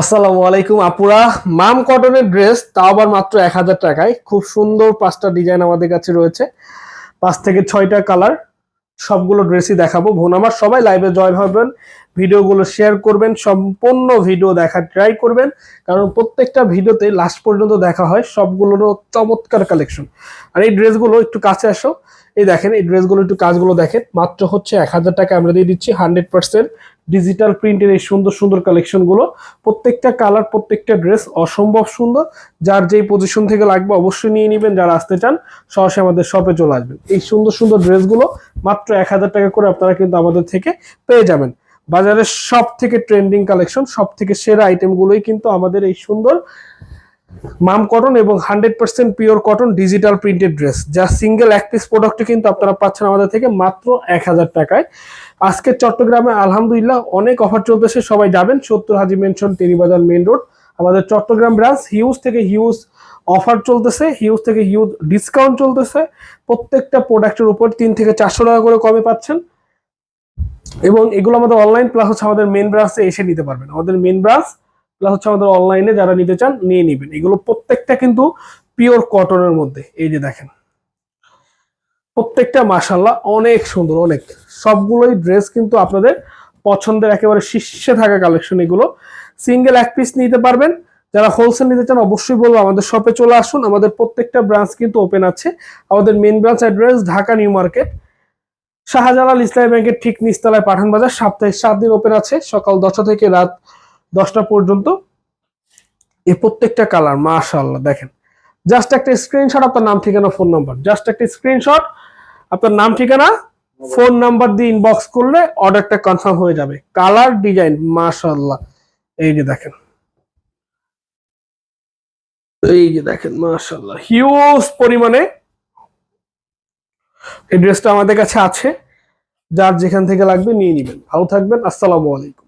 আসসালামু আলাইকুম, আপুরা। মাম কটনের ড্রেস, তাও আবার মাত্র এক হাজার টাকায়। খুব সুন্দর পাঁচটা ডিজাইন আমাদের কাছে রয়েছে। পাঁচ থেকে ছয়টা কালার, সবগুলো ড্রেসই দেখাবো। বোন আমার সবাই লাইভে জয়েন হবেন। ভিডিওগুলো শেয়ার করবেন, সম্পূর্ণ ভিডিও দেখার ট্রাই করবেন, কারণ প্রত্যেকটা ভিডিওতে লাস্ট পর্যন্ত দেখা হয় সবগুলোরও চমৎকার কালেকশন আর এই ড্রেসগুলো একটু কাছে আসো। এই দেখেন, এই ড্রেসগুলো একটু কাজগুলো দেখেন। মাত্র হচ্ছে এক হাজার টাকা আমরা দিয়ে দিচ্ছি হান্ড্রেড পার্সেন্ট ডিজিটাল প্রিন্টের এই সুন্দর সুন্দর কালেকশনগুলো প্রত্যেকটা কালার প্রত্যেকটা ড্রেস অসম্ভব সুন্দর। যার যেই পজিশন থেকে লাগবে অবশ্যই নিয়ে নেবেন, যারা আসতে চান, সরাসরি আমাদের শপে চলে আসবেন। এই সুন্দর সুন্দর ড্রেসগুলো মাত্র এক হাজার টাকা করে আপনারা কিন্তু আমাদের থেকে পেয়ে যাবেন। বাজারের সব থেকে ট্রেন্ডিং কালেকশন সব থেকে সেরা আইটেমগুলোই কিন্তু আমাদের এই সুন্দর মাম কটন এবং hundred percent pure cotton digital printed dress যা সিঙ্গেল এক পিস প্রোডাক্টে কিন্তু আপনারা পাচ্ছেন আমাদের থেকে মাত্র এক হাজার টাকায়। আজকে চট্টগ্রামে আলহামদুলিল্লাহ অনেক অফার চলতেছে, সবাই যাবেন। সত্তর Haji mansion Terribazar main road আমাদের চট্টগ্রাম ব্রাঞ্চ হিউজ থেকে হিউজ অফার চলতেছে হিউজ থেকে হিউজ ডিসকাউন্ট চলতেছে। প্রত্যেকটা প্রোডাক্টের উপর তিন থেকে চারশো টাকা করে কমে পাচ্ছেন। এবং এগুলো আমাদের অনলাইন প্লাস হচ্ছে আমাদের মেন ব্রাঞ্চে এসে নিতে পারবেন। আমাদের মেন ব্রাঞ্চ প্লাস হচ্ছে আমাদের অনলাইনে যারা নিতে চান নিয়ে নেবেন। এগুলো প্রত্যেকটা কিন্তু পিওর কটনের মধ্যে। এই যে দেখেন। প্রত্যেকটা মাসাল্লাহ অনেক সুন্দর, অনেক। সবগুলোই ড্রেস কিন্তু আপনাদের পছন্দের একেবারে শীর্ষে থাকা কালেকশন এগুলো। সিঙ্গেল এক পিস নিতে পারবেন। যারা হোলসেল নিতে চান অবশ্যই বলব আমাদের শপে চলে আসুন। আমাদের প্রত্যেকটা ব্রাঞ্চ কিন্তু ওপেন আছে। আমাদের main branch address Dhaka new market Shahjalal Islami ব্যাংকের ঠিক নিচতলায় পাঠান বাজার। সপ্তাহে সাত দিন ওপেন আছে। সকাল দশটা থেকে রাত দশটা পর্যন্ত। এ প্রত্যেকটা কালার মাশাআল্লাহ, দেখেন। জাস্ট একটা স্ক্রিনশট আপনার নাম, ঠিকানা ফোন নাম্বার জাস্ট একটা স্ক্রিনশট আপনার নাম, ঠিকানা ফোন নাম্বার দিয়ে ইনবক্স করলে অর্ডারটা কনফার্ম হয়ে যাবে। কালার ডিজাইন মাশাআল্লাহ। এই যে দেখেন। এই যে দেখেন, মাশাআল্লাহ। হিউজ পরিমাণে এই ড্রেসটা আমাদের কাছে আছে। যার যেখান থেকে লাগবে নিয়ে নেবেন। ভালো থাকবেন। আসসালামু আলাইকুম।